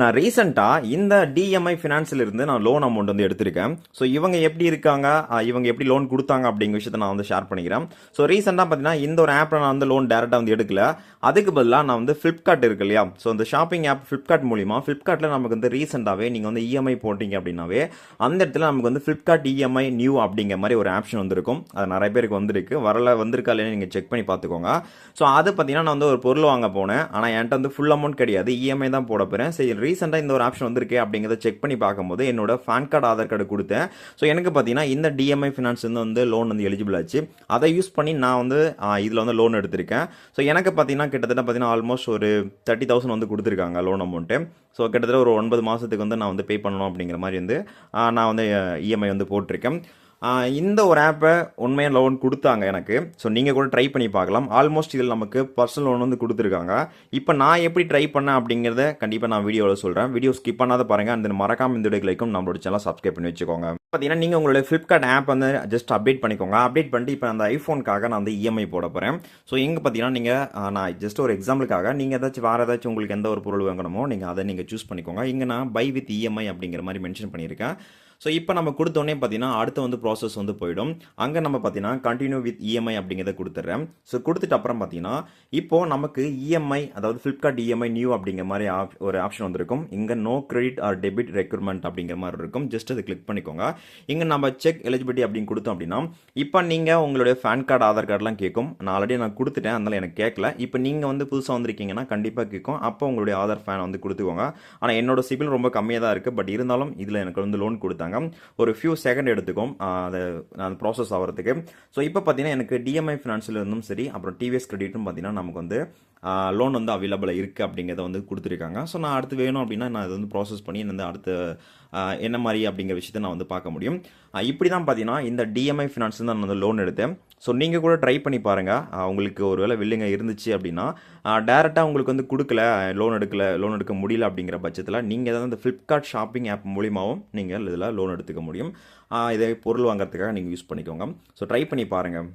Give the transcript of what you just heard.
நான் ரீசெண்டாக இந்த டிஎம்ஐ ஃபினான்ஸில் இருந்து நான் லோன் அமௌண்ட் வந்து எடுத்திருக்கேன். ஸோ இவங்க எப்படி இருக்காங்க? இவங்க எப்படி லோன் கொடுத்தாங்க அப்படிங்கிற விஷயத்தை நான் வந்து ஷேர் பண்ணிக்கிறேன். ஸோ ரீசெண்டாக பார்த்தீங்கன்னா இந்த ஒரு ஆப்பில் நான் வந்து லோன் டேரெக்டாக வந்து எடுக்கல. அதுக்கு பதிலாக நான் வந்து ஃப்ளிப்கார்ட் இருக்கு இல்லையா? ஸோ இந்த ஷாப்பிங் ஆப் ஃப்ளிப்கார்ட் மூலிமா ஃப்ளிப்கார்ட்டில் நமக்கு வந்து ரீசெண்டாகவே நீங்கள் வந்து இஎம்ஐ போட்டீங்க அப்படின்னாவே அந்த இடத்துல நமக்கு வந்து ஃப்ளிப்கார்ட் இஎம்ஐ நியூ அப்படிங்கிற மாதிரி ஒரு ஆப்ஷன் வந்திருக்கும். அது நிறைய பேருக்கு வந்திருக்கு. வரல வந்திருக்கா இல்லையா நீங்கள் செக் பண்ணி பார்த்துக்கோங்க ஸோ அது பார்த்தீங்கன்னா நான் வந்து ஒரு பொருள் வாங்க போனேன். ஆனால் என்கிட்ட வந்து ஃபுல் அமௌண்ட் கிடையாது. இஎம்ஐ தான் போட போகிறேன் சரி ரீசெண்டாக இந்த ஒரு ஆப்ஷன் வந்திருக்கு அப்படிங்கிறத செக் பண்ணி பார்க்கும்போது என்னோட பேன் கார்டு ஆதார் கார்டு கொடுத்தேன். ஸோ எனக்கு பார்த்தீங்கன்னா இந்த டிஎம்ஐ ஃபினான்ஸ் வந்து லோன் வந்து எலிஜிபிள் ஆச்சு. அதை யூஸ் பண்ணி நான் வந்து இதில் வந்து லோன் எடுத்திருக்கேன். ஸோ எனக்கு பார்த்தீங்கன்னா கிட்டத்தட்ட பார்த்தீங்கன்னா ஆல்மோஸ்ட் ஒரு தேர்ட்டி தௌசண்ட் வந்து கொடுத்துருக்காங்க லோன் அமௌண்ட்டு ஸோ கிட்டத்தட்ட ஒரு ஒன்பது மாதத்துக்கு வந்து நான் வந்து பே பண்ணணும் அப்படிங்கிற மாதிரி வந்து நான் வந்து இஎம்ஐ வந்து போட்டிருக்கேன். இந்த ஒரு ஆப்பை உண்மையாக லோன் கொடுத்தாங்க எனக்கு. ஸோ நீங்கள் கூட ட்ரை பண்ணி பார்க்கலாம். ஆல்மோஸ்ட் இதில் நமக்கு பர்சனல் லோன் வந்து கொடுத்துருக்காங்க. இப்போ நான் எப்படி ட்ரை பண்ணேன் அப்படிங்கிறத கண்டிப்பாக நான் வீடியோவில் சொல்கிறேன் வீடியோ ஸ்கிப் பண்ணாத பாருங்கள் அந்த மறக்காம இந்த வீடியோக்கும் நம்மளோட சேனல் சப்ஸ்கிரைப் பண்ணி வச்சுக்கோங்க. பார்த்தீங்கன்னா நீங்கள் உங்களுடைய ஃப்ளிப்கார்ட் ஆப் வந்து ஜஸ்ட் அப்டேட் பண்ணிக்கோங்க. அப்டேட் பண்ணிட்டு இப்போ அந்த ஐஃபோனுக்காக நான் வந்து இஎம்ஐ போட போகிறேன் ஸோ எங்கே பார்த்தீங்கன்னா நீங்கள் நான் ஜஸ்ட் ஒரு எக்ஸாம்பிளுக்காக நீங்கள் ஏதாச்சும் வேறு ஏதாச்சும் உங்களுக்கு எந்த ஒரு பொருள் வாங்கணுமோ நீங்கள் அதை நீங்கள் சூஸ் பண்ணிக்கோங்க. இங்கே நான் பை வித் இஎம்ஐ அப்படிங்கிற மாதிரி மென்ஷன் பண்ணியிருக்கேன். ஸோ இப்போ நம்ம கொடுத்தோடனே பார்த்தீங்கன்னா அடுத்து வந்து ப்ராசஸ் வந்து போயிடும். அங்கே நம்ம பார்த்தீங்கன்னா கண்டினியூ வித் இஎம்ஐ அப்படிங்கிறத கொடுத்துட்றேன் ஸோ கொடுத்துட்டு அப்புறம் பார்த்தீங்கன்னா இப்போ நமக்கு இஎம்ஐ அதாவது ஃப்ளிப்கார்ட் இஎம்ஐ நியூ அப்படிங்கிற மாதிரி ஆப்- ஒரு ஆப்ஷன் வந்திருக்கும். இங்கே no credit or debit requirement அப்படிங்கிற மாதிரி இருக்கும். ஜஸ்ட் அதை கிளிக் பண்ணிக்கோங்க. இங்கே நம்ம செக் எலிஜிபிலிட்டி அப்படின்னு கொடுத்தோம் அப்படின்னா இப்போ நீங்கள் உங்களுடைய பேன் கார்டு ஆதார் கார்டெலாம் கேட்கும் நான் ஆல்ரெடி நான் கொடுத்துட்டேன். அதனால் எனக்கு கேட்கல இப்போ நீங்கள் வந்து புதுசாக வந்திருக்கீங்கன்னா கண்டிப்பாக கேட்கும் அப்போ உங்களுடைய ஆதார் ஃபேன் வந்து கொடுத்துக்கோங்க. ஆனால் என்னோட சிபில் ரொம்ப கம்மியாக தான் இருக்குது பட் இருந்தாலும் இதில் எனக்கு வந்து லோன் கொடுத்தாங்க. ஒரு ஃபியூ செகண்ட் எடுத்துக்கும். ஆஹ் அதை அந்த ப்ராசஸ் ஆகிறதுக்கு ஸோ இப்போ பார்த்தீங்கன்னா எனக்கு டிஎம்ஐ ஃபினான்ஸில் இருந்தும் சரி அப்புறம் டிவிஎஸ் கிரெடிட்டும் பார்த்தீங்கன்னா நமக்கு வந்து லோன் வந்து அவைலபிளாக இருக்குது அப்படிங்கிறத வந்து கொடுத்துருக்காங்க. ஸோ நான் அடுத்து வேணும் அப்படின்னா நான் அதை வந்து ப்ராசஸ் பண்ணி இந்த அடுத்த என்ன மாதிரி அப்படிங்கிற விஷயத்தை நான் வந்து பார்க்க முடியும். இப்படி தான் பார்த்தீங்கன்னா இந்த டிஎம்ஐ ஃபினான்ஸ் தான் நான் வந்து லோன் எடுத்தேன். ஸோ நீங்கள் கூட ட்ரை பண்ணி பாருங்கள் உங்களுக்கு ஒரு வேளை வில்லுங்க இருந்துச்சு அப்படின்னா டேரெக்டாக உங்களுக்கு வந்து கொடுக்கல லோன் எடுக்கல லோன் எடுக்க முடியல அப்படிங்கிற பட்சத்தில் நீங்கள் தான் இந்த ஃப்ளிப்கார்ட் ஷாப்பிங் ஆப் மூலியமாகவும் நீங்கள் இதில் லோன் எடுத்துக்க முடியும். இதை பொருள் வாங்குறதுக்காக நீங்கள் யூஸ் பண்ணிக்கோங்க. ஸோ ட்ரை பண்ணி பாருங்கள்